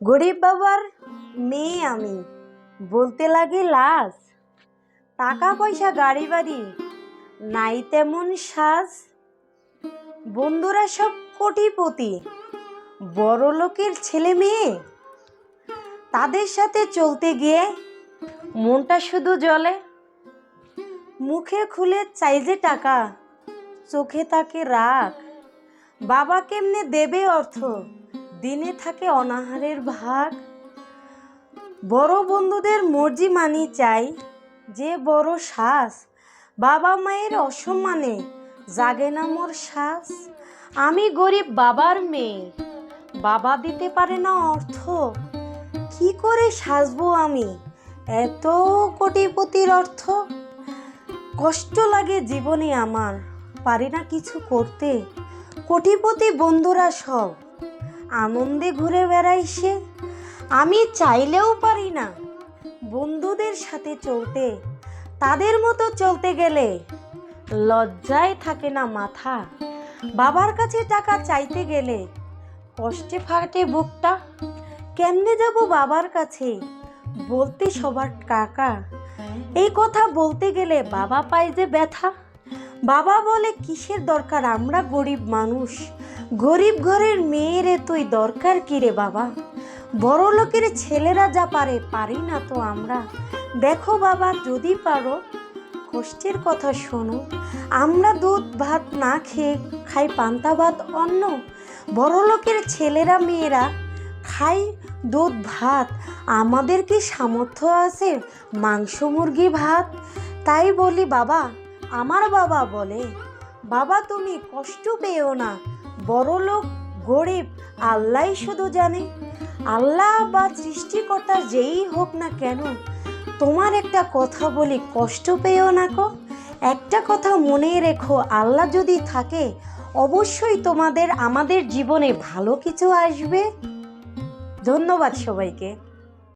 গরিব বাবার মেয়ে আমি, বলতে লাগে লাজ। টাকা পয়সা গাড়ি বাড়ি নাই তেমন সাজ। বন্ধুরা সব কোটিপতি, বড় লোকের ছেলে মেয়ে। তাদের সাথে চলতে গিয়ে মনটা শুধু জলে মুখে খুলে চাই যে টাকা, চোখে তাকে রাখ। বাবা কেমনে দেবে অর্থ? দিনে থাকে অনাহারের ভাগ। বড় বন্ধুদের মর্জি মানি চাই, যে বড় শ্বাস বাবা মায়ের অসম্মানে জাগে না মোর শ্বাস আমি গরিব বাবার মেয়ে, বাবা দিতে পারে না অর্থ। কি করে সাজবো আমি এত কোটিপতির অর্থ? কষ্ট লাগে জীবনে আমার, পারি না কিছু করতে। কোটিপতি বন্ধুরা সব আনন্দে ঘুরে বেড়াই সে। আমি চাইলেও পারি না বন্ধুদের সাথে চলতে, তাদের মতো চলতে গেলে। লজ্জায় থাকে না মাথা, বাবার কাছে টাকা চাইতে গেলে। কষ্টে ফাটে বুকটা, কেমনে যাব বাবার কাছে? বলতে সবার কাকা এই কথা বলতে গেলে বাবা পায় যে ব্যথা। বাবা বলে, কিসের দরকার? আমরা গরিব মানুষ গরিব ঘরের মেয়েরে তুই দরকার কি রে বাবা? বড় লোকের ছেলেরা যা পারে, পারি না তো আমরা। দেখো বাবা, যদি পারো, কষ্টের কথা শোনো। আমরা দুধ, ভাত না খেয়ে খাই পান্তা, ভাত অন্ন। বড় লোকের ছেলেরা, মেয়েরা খাই দুধ, ভাত। আমাদের কি সামর্থ্য আছে মাংস, মুরগি, ভাত? তাই বলি বাবা, আমার বাবা বলে, বাবা, তুমি কষ্ট পেও না। বড় লোক গরিব আল্লাহ শুধু জানে। আল্লাহ বা সৃষ্টিকর্তা যেই হোক না কেন, তোমার একটা কথা বলি কষ্ট পেও না কো একটা কথা মনে রেখো, আল্লাহ যদি থাকে, অবশ্যই তোমাদের, আমাদের জীবনে ভালো কিছু আসবে। ধন্যবাদ সবাইকে।